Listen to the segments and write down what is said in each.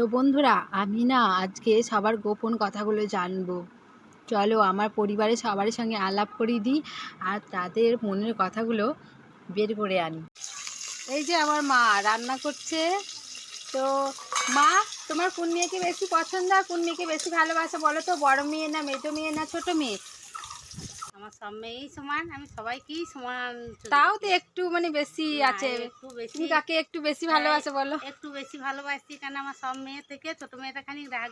তো বন্ধুরা, আমি না আজকে সবার গোপন কথাগুলো জানব। চলো আমার পরিবারের সবার সঙ্গে আলাপ করিয়ে দিই আর তাদের মনের কথাগুলো বের করে আনি। এই যে আমার মা রান্না করছে। তো মা, তোমার কোন মেয়েকে বেশি পছন্দ আর কোন মেয়েকে বেশি ভালোবাসে বলো তো? বড় মেয়ে না, মেজো মেয়ে না, ছোট মেয়ে? আমার সব মেয়েই সমান আমি সবাইকেই সমান তাও তো একটু মানে বেশি আছে। একটু বেশি। তুমি কাকে একটু বেশি ভালোবাসো বলো? একটু বেশি ভালোবাসি কেন আমার সব মেয়ে থেকে ছোট মেয়েটা খানি রাগ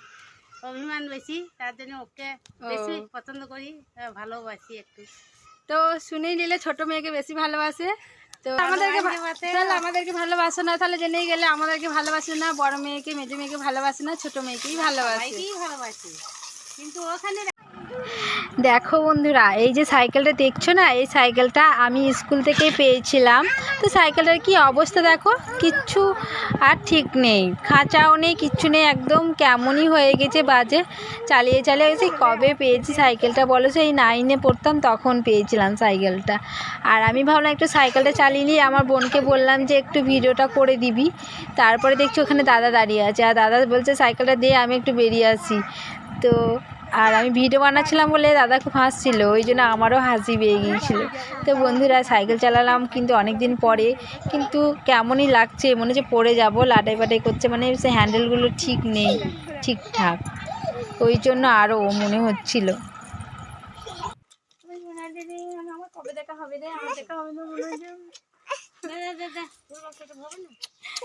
অভিমান বেশি। তার জন্য ওকে বেশি পছন্দ করি ভালোবাসি একটু। তো শুনেই নিলে ছোট মেয়েকে বেশি ভালোবাসে। তো আমাদেরকে তাহলে আমাদেরকে ভালোবাসে না তাহলে জেনেই গেলে আমাদেরকে ভালোবাসে না বড় মেয়েকে মেজো মেয়েকে ভালোবাসে না ছোট মেয়েকেই ভালোবাসে। ভালোবাসি। কিন্তু ওখানে দেখো বন্ধুরা, এই যে সাইকেলটা দেখছ না? এই সাইকেলটা আমি স্কুল থেকে পেয়েছিলাম। তো সাইকেলটার কি অবস্থা দেখো? কিচ্ছু আর ঠিক নেই। খাঁচাও নেই, কিচ্ছু নেই, একদম কেমনই হয়ে গেছে বাজে। চালিয়ে চালিয়ে সেই কবে পেয়েছি সাইকেলটা বলো? সেই নাইনে পড়তাম, তখন পেয়েছিলাম সাইকেলটা। আর আমি ভাবলাম একটু সাইকেলটা চালিয়ে নিই আমার বোনকে বললাম যে একটু ভিডিওটা করে দিবি। তারপরে দেখছি ওখানে দাদা দাঁড়িয়ে আছে। আর দাদা বলছে, সাইকেলটা দিয়ে আমি একটু বেরিয়ে আসি। তো আর আমি ভিডিও বানাচ্ছিলাম বলে দাদা খুব হাসছিল, ওই জন্য আমারও হাসি পেয়ে গিয়েছিল। তো বন্ধুরা, সাইকেল চালালাম কিন্তু অনেক দিন পরে, কিন্তু কেমনই লাগছে, মনে হচ্ছে পড়ে যাব, লাটাই পাটাই করছে মানে সে হ্যান্ডেলগুলো ঠিক নেই, ঠিকঠাক। ওই জন্য আরও মনে হচ্ছিল।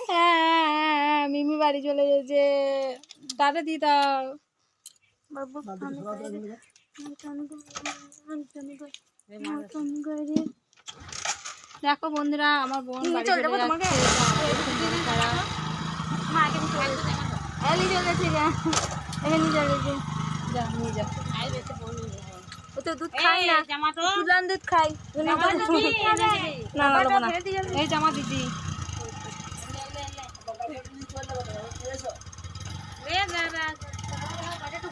হ্যাঁ মিমি বাড়ি চলে গেছে। দাদা দি দেখো বন্ধুরা আমার বোন জামা তো। দুধ দুধ খাই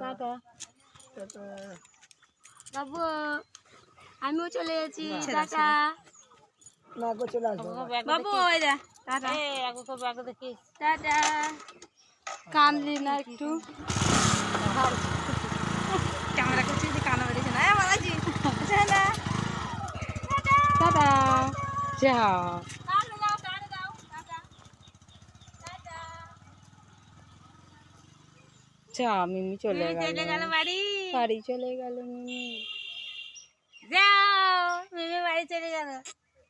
টাটা বাবু আমিও চলে যাচ্ছি। টাটা। বাবু ওই যা টাটা। এ আগে তো ব্যাগ দেখি। টাটা। কানলি না একটু। ক্যামেরা করছি যে কানা বেরিয়েছে না মালাজি টাটা। যা যা মিমি চলে গেল বাড়ি। বাড়ি চলে গেল মিমি। যাও মিমি বাড়ি চলে গেল।